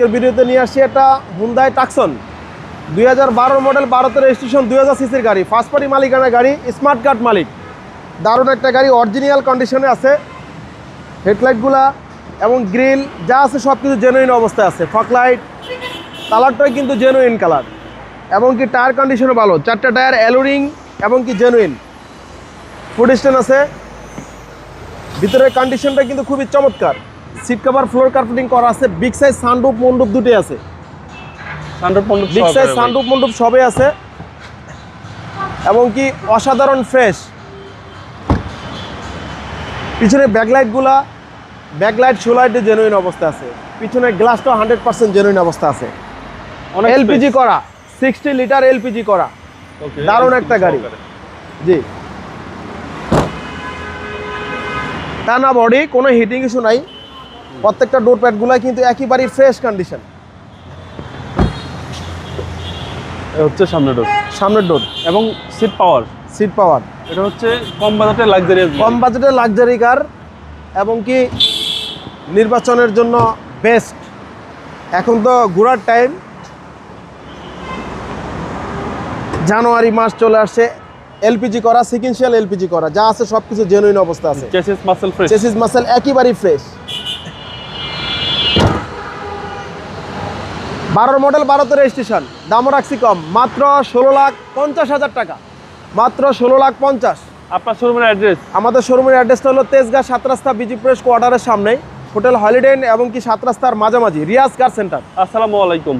আজকের ভিডিওতে নিয়ে আসছি এটা হুন্দাই টাকসন দুই হাজার মডেল বারোতে রেজিস্ট্রেশন দুই হাজার সিসির গাড়ি। ফার্স্ট পার্টি মালিকানা গাড়ি স্মার্ট কার্ড মালিক। দারুণ একটা গাড়ি অরিজিনাল কন্ডিশনে আছে। হেডলাইটগুলা এবং গ্রিল যা আছে সব কিছু জেনুইন অবস্থায় আছে। ফকলাইট কালারটাই কিন্তু জেনুইন কালার এবং কি টায়ার কন্ডিশনও ভালো। চারটা টায়ার অ্যালোরিং এবং কি জেনুইন ফুড স্ট্যান্ড আছে। ভিতরের কন্ডিশনটা কিন্তু খুবই চমৎকার। সিট কভার ফ্লোর কার্পেটিং করা আছে বিগ সাইজ সানরুপ মন্ডপ দুটোই আছে। সানরুফ মন্ডপ বিগ সাইজ। সানরুপ মন্ডপ সবই আছে। এবং কি অসাধারণ ফ্রেশ পিছনে ব্যাকলাইটগুলা ব্যাকলাইট শোলাইটে জেনুইন অবস্থা আছে। পিছনে গ্লাসটাও হান্ড্রেড পার্সেন্ট জেনুইন অবস্থা আছে। অনেক এলপিজি। করা সিক্সটি লিটার এলপিজি করা। দারুণ একটা গাড়ি। জি। টানা বডি কোনো হিটিং ইস্যু নাই। প্রত্যেকটা ডোর প্যাডগুলো কিন্তু একেবারেই ফ্রেশ কন্ডিশন হচ্ছে সামনে ডোর সামনের ডোর এবং সিট পাওয়ার সিট পাওয়ার এটা হচ্ছে কম বাজেটের লাক্সারিয়াস কম বাজেটের লাক্সারি কার এবং কি নির্বাচনের জন্য বেস্ট এখন তো ঘোরার টাইম জানুয়ারি মাস চলে আসছে। এলপিজি করা সিকেন্সিয়াল এলপিজি করা। যা আছে সব কিছু জেনুইন অবস্থা আছে। Chassis muscle fresh chassis muscle একেবারেই ফ্রেশ বারোর মডেল বারোতে রেজিস্ট্রেশন দামও রাখছি কম। মাত্র ষোলো লাখ পঞ্চাশ হাজার টাকা। মাত্র ষোলো লাখ পঞ্চাশ। আপনার শোরুমের অ্যাড্রেস আমাদের শোরুমের অ্যাড্রেসটা হলো তেজগাঁ সাত রাস্তা বিজি প্রেস কোয়ার্টারের সামনে হোটেল হলিডেন এবং কি সাত রাস্তার মাঝামাঝি রিয়াজ কার সেন্টার। আসসালামু আলাইকুম।